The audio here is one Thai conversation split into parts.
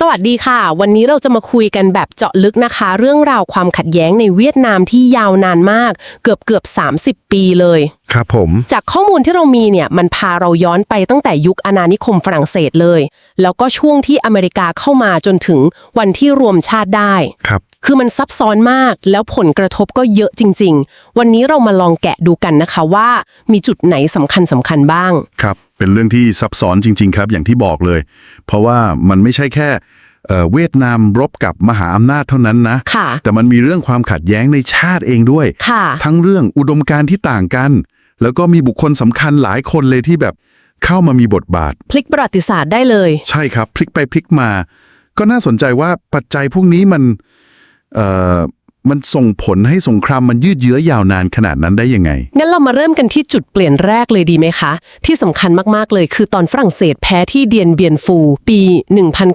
สวัสดีค่ะ วันนี้เราจะมาคุยกันแบบเจาะลึกนะคะ เรื่องราวความขัดแย้งในเวียดนามที่ยาวนานมาก เกือบเกือบ 30 ปีเลย ครับผม จากข้อมูลที่เรามีเนี่ยมันพาเราย้อนไปตั้งแต่ยุคอาณานิคมฝรั่งเศสเลย แล้วก็ช่วงที่อเมริกาเข้ามาจนถึงวันที่รวมชาติได้ ครับ คือมันซับซ้อนมาก แล้วผลกระทบก็เยอะจริง ๆ วันนี้เรามาลองแกะดูกันนะคะว่ามีจุดไหนสำคัญสำคัญๆบ้าง ครับ เป็นเรื่องที่ซับซ้อนจริง ๆ ครับ อย่างที่บอกเลย เพราะว่ามันไม่ใช่แค่เอ่อเวียดนามรบกับมหาอำนาจเท่านั้นนะ ค่ะ แต่มันมีเรื่องความขัดแย้งในชาติเองด้วย ค่ะ ทั้งเรื่องอุดมการณ์ที่ต่างกัน แล้วก็มีบุคคลสำคัญหลายคนเลยที่แบบเข้ามามีบทบาท พลิกประวัติศาสตร์ได้เลย ใช่ครับ พลิกไปพลิกมา ก็น่าสนใจว่าปัจจัยพวกนี้มันเอ่อ มันส่งผลให้สงครามมันยืดเยื้อยาวนานขนาดนั้นได้ยังไง งั้นเรามาเริ่มกันที่จุดเปลี่ยนแรกเลยดีไหมคะ ที่สำคัญมาก ๆ เลยคือตอนฝรั่งเศสแพ้ที่เดียนเบียนฟู ปี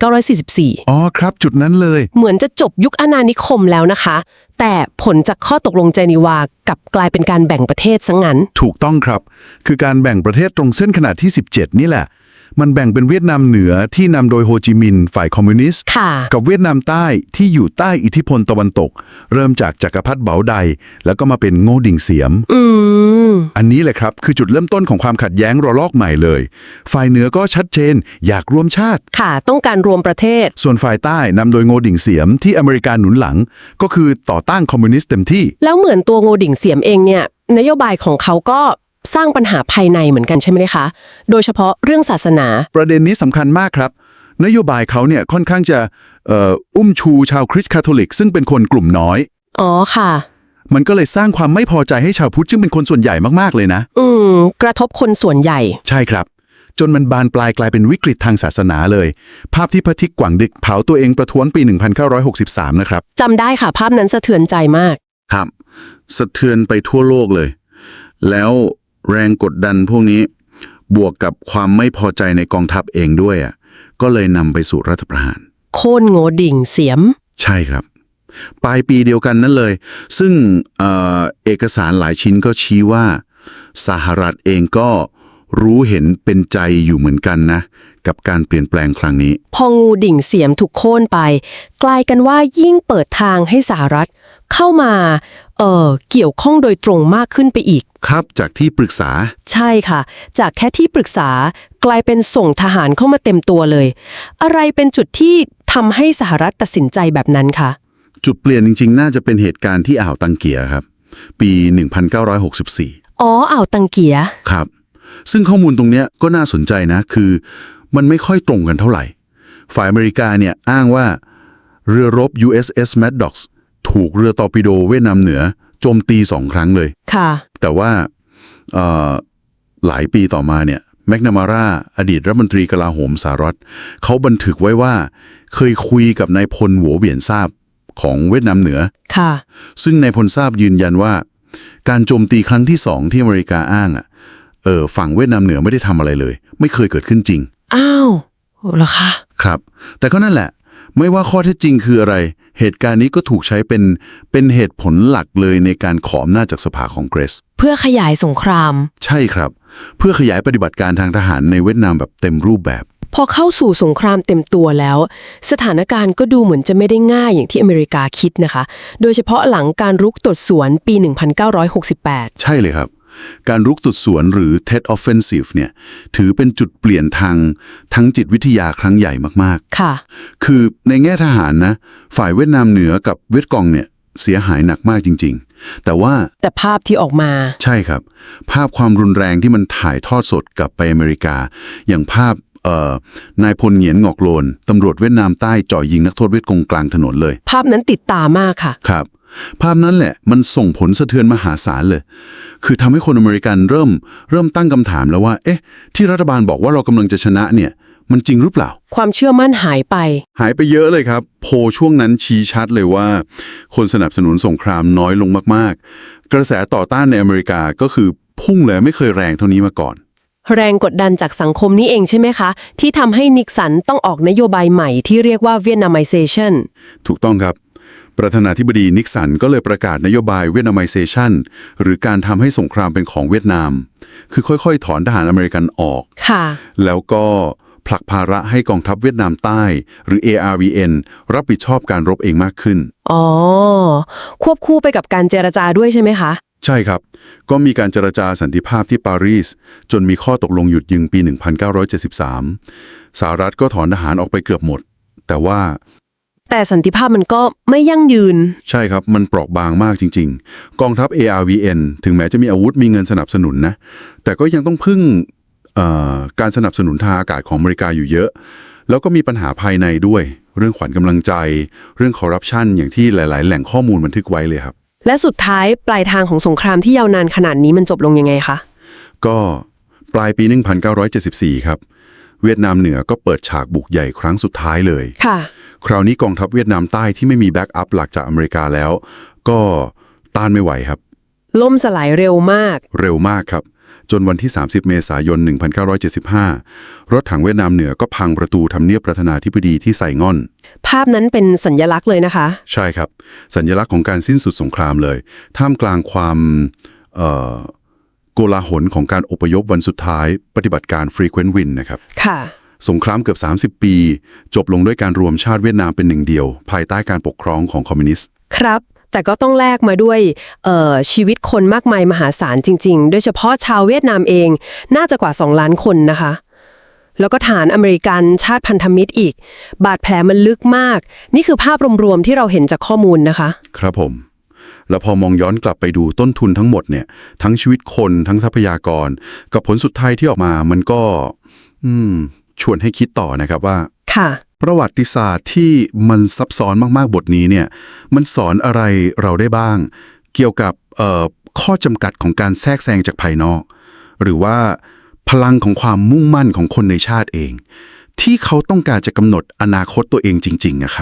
1944 อ๋อครับ จุดนั้นเลย เหมือนจะจบยุคอาณานิคมแล้วนะคะ แต่ผลจากข้อตกลงเจนีวากลับกลายเป็นการแบ่งประเทศซะงั้น ถูกต้องครับ คือการแบ่งประเทศตรงเส้นขนาดที่ 17 นี่แหละ มันแบ่งเป็นเวียดนามเหนือที่นำโดยโฮจิมินห์ฝ่ายคอมมิวนิสต์ ค่ะกับเวียดนามใต้ที่อยู่ใต้อิทธิพลตะวันตก เริ่มจากจักรพรรดิเบาไดแล้วก็มาเป็นโง่ดิ่งเสียม อืม อันนี้แหละครับ คือจุดเริ่มต้นของความขัดแย้งระลอกใหม่เลย ฝ่ายเหนือก็ชัดเจน อยากรวมชาติ ค่ะ ต้องการรวมประเทศ ส่วนฝ่ายใต้นำโดยโง่ดิ่งเสียมที่อเมริกาหนุนหลัง ก็คือต่อต้านคอมมิวนิสต์เต็มที่ แล้วเหมือนตัวโงดิ่งเสียมเองเนี่ย นโยบายของเขาก็ สร้างปัญหาภายในเหมือนกันใช่ไหมคะ โดยเฉพาะเรื่องศาสนา ประเด็นนี้สำคัญมากครับ นโยบายเขาเนี่ยค่อนข้างจะเอ่ออุ้มชูชาวคริสต์คาทอลิก ซึ่งเป็นคนกลุ่มน้อย อ๋อค่ะ มันก็เลยสร้างความไม่พอใจให้ชาวพุทธซึ่งเป็นคนส่วนใหญ่มากๆเลยนะ อืม กระทบคนส่วนใหญ่ ใช่ครับ จนมันบานปลายกลายเป็นวิกฤตทางศาสนาเลย ภาพที่พระทิกกวางดึกเผาตัวเองประท้วงปี 1963 นะครับ จำได้ค่ะ ภาพนั้นสะเทือนใจมาก ครับ สะเทือนไปทั่วโลกเลย แล้ว แรงกดดันพวกนี้ บวกกับความไม่พอใจในกองทัพเองด้วยอะก็เลยนำไปสู่รัฐประหาร โค่นโงดิ่งเสียม ใช่ครับ ปลายปีเดียวกันนั่นเลย ซึ่งเอ่อเอกสารหลายชิ้นก็ชี้ว่า สหรัฐเองก็ รู้เห็นเป็นใจอยู่เหมือนกันนะ กับการเปลี่ยนแปลงครั้งนี้ พองูดิ่งเสียมถูกโค่นไป กลายกันว่ายิ่งเปิดทางให้สหรัฐ เข้ามาเอ่อเกี่ยวข้องโดยตรงมากขึ้นไปอีก ครับจากที่ปรึกษา ใช่ค่ะ จากแค่ที่ปรึกษากลายเป็นส่งทหารเข้ามาเต็มตัวเลย อะไรเป็นจุดที่ทำให้สหรัฐตัดสินใจแบบนั้นคะจุดเปลี่ยนจริง ๆ น่าจะเป็นเหตุการณ์ที่อ่าวตังเกียครับ ปี 1964 อ๋ออ่าวตังเกียครับ ซึ่งข้อมูลตรงเนี้ยก็น่าสนใจนะ คือมันไม่ค่อยตรงกันเท่าไหร่ ฝ่ายอเมริกาเนี่ยอ้างว่า เรือรบ USS Maddox ถูกเรือตอร์ปิโดเวียดนามเหนือโจมตีสองครั้งเลย ค่ะ แต่ว่าเอ่อหลายปีต่อมาเนี่ยแมกนามาราอดีตรัฐมนตรีกลาโหมสหรัฐเขาบันทึกไว้ว่า เคยคุยกับนายพลหัวเวียนซาบของเวียดนามเหนือ ค่ะ ซึ่งนายพลทราบยืนยันว่า การโจมตีครั้งที่สองที่อเมริกาอ้างอะ เออฝั่งเวียดนามเหนือไม่ได้ทำอะไรเลย ไม่เคยเกิดขึ้นจริง อ้าวเหรอคะครับ แต่ก็นั่นแหละ ไม่ว่าข้อเท็จจริงคืออะไร เหตุการณ์นี้ก็ถูกใช้เป็นเป็นเหตุผลหลักเลยในการขออำนาจจากสภาของเกรสเพื่อขยายสงคราม ใช่ครับ เพื่อขยายปฏิบัติการทางทหารในเวียดนามแบบเต็มรูปแบบ พอเข้าสู่สงครามเต็มตัวแล้ว สถานการณ์ก็ดูเหมือนจะไม่ได้ง่ายอย่างที่อเมริกาคิดนะคะ โดยเฉพาะหลังการรุกตรวจสวนปี 1968 ใช่เลยครับ การรุกตุดสวนหรือ Tet Offensive เนี่ยถือเป็นจุดเปลี่ยนทางทั้งจิตวิทยาครั้งใหญ่มากค่ะๆคือในแง่ทหารนะ ฝ่ายเวียดนามเหนือกับเวียดกองเนี่ยเสียหายหนักมากจริง ๆ แต่ว่าแต่ภาพที่ออกมา ใช่ครับ ภาพความรุนแรงที่มันถ่ายทอดสดกลับไปอเมริกา อย่างภาพเอ่อนายพลเหงียนงอกโลนตำรวจเวียดนามใต้จ่อยิงนักโทษเวียดกงกลางถนนเลย ภาพนั้นติดตามากค่ะ ครับ ภาพนั้นแหละมันส่งผลสะเทือนมหาศาลเลย คือทำให้คนอเมริกันเริ่มเริ่มตั้งคำถามแล้วว่า เอ๊ะ ที่รัฐบาลบอกว่าเรากำลังจะชนะเนี่ย มันจริงหรือเปล่า ความเชื่อมั่นหายไป หายไปเยอะเลยครับ โพลช่วงนั้นชี้ชัดเลยว่า คนสนับสนุนสงครามน้อยลงมากๆ กระแสต่อต้านในอเมริกาก็คือพุ่งเลยไม่เคยแรงเท่านี้มาก่อน แรงกดดันจากสังคมนี้เองใช่ไหมคะ ที่ทำให้นิกสันต้องออกนโยบายใหม่ที่เรียกว่า Vietnamization ถูกต้องครับ ประธานาธิบดีนิกสันก็เลยประกาศนโยบายเวียดนามไซเซชันหรือการทำให้สงครามเป็นของเวียดนาม คือค่อยๆ ถอนทหารอเมริกันออกค่ะ แล้วก็ผลักภาระให้กองทัพเวียดนามใต้ หรือ ARVN รับผิดชอบการรบเองมากขึ้น อ๋อ ควบคู่ไปกับการเจรจาด้วยใช่ไหมคะ ใช่ครับ ก็มีการเจรจาสันติภาพที่ปารีส จนมีข้อตกลงหยุดยิงปี 1973 สหรัฐก็ถอนทหารออกไปเกือบหมด แต่ว่า แต่สันติภาพมันก็ไม่ยั่งยืน ใช่ครับ มันเปราะบางมากจริง ๆ กองทัพ ARVN ถึงแม้จะมีอาวุธมีเงินสนับสนุนนะ แต่ก็ยังต้องพึ่งเอ่อการสนับสนุนทางอากาศของอเมริกาอยู่เยอะ แล้วก็มีปัญหาภายในด้วย เรื่องขวัญกำลังใจ เรื่องคอร์รัปชันอย่างที่หลาย ๆ แหล่งข้อมูลบันทึกไว้เลยครับ และสุดท้ายปลายทางของสงครามที่ยาวนานขนาดนี้มันจบลงยังไงคะ ก็ปลายปี 1974 ครับ เวียดนามเหนือก็เปิดฉากบุกใหญ่ครั้งสุดท้ายเลย ค่ะ คราวนี้กองทัพเวียดนามใต้ที่ไม่มีแบ็กอัพหลักจากอเมริกาแล้ว ก็ต้านไม่ไหวครับ ล่มสลายเร็วมาก เร็วมากครับ จนวันที่ 30 เมษายน 1975 รถถังเวียดนามเหนือก็พังประตูทำเนียบประธานาธิบดีที่ไซงอน ภาพนั้นเป็นสัญญลักษณ์เลยนะคะ ใช่ครับ สัญลักษณ์ของการสิ้นสุดสงครามเลย ท่ามกลางความเอ่อโกลาหลของการอพยพวันสุดท้าย ปฏิบัติการ Frequent Win นะครับ ค่ะ สงครามเกือบ 30 ปี จบลงด้วยการรวมชาติเวียดนามเป็นหนึ่งเดียว ภายใต้การปกครองของคอมมิวนิสต์ ครับ แต่ก็ต้องแลกมาด้วยเอ่อชีวิตคนมากมายมหาศาลจริง ๆ โดยเฉพาะชาวเวียดนามเอง น่าจะกว่า 2 ล้านคนนะคะ แล้วก็ฐานอเมริกันชาติพันธมิตรอีก บาดแผลมันลึกมาก นี่คือภาพรวมๆที่เราเห็นจากข้อมูลนะคะ ครับผมแล้วพอมองย้อนกลับไปดูต้นทุนทั้งหมดเนี่ย ทั้งชีวิตคนทั้งทรัพยากร กับผลสุดท้ายที่ออกมามันก็ อืม ชวนให้คิดต่อนะครับว่า ค่ะ ประวัติศาสตร์ที่มันซับซ้อนมากๆบทนี้เนี่ย มันสอนอะไรเราได้บ้าง เกี่ยวกับเอ่อข้อจำกัดของการแทรกแซงจากภายนอก หรือว่าพลังของความมุ่งมั่นของคนในชาติเอง ที่เขาต้องการจะกำหนดอนาคตตัวเองจริงๆนะครับ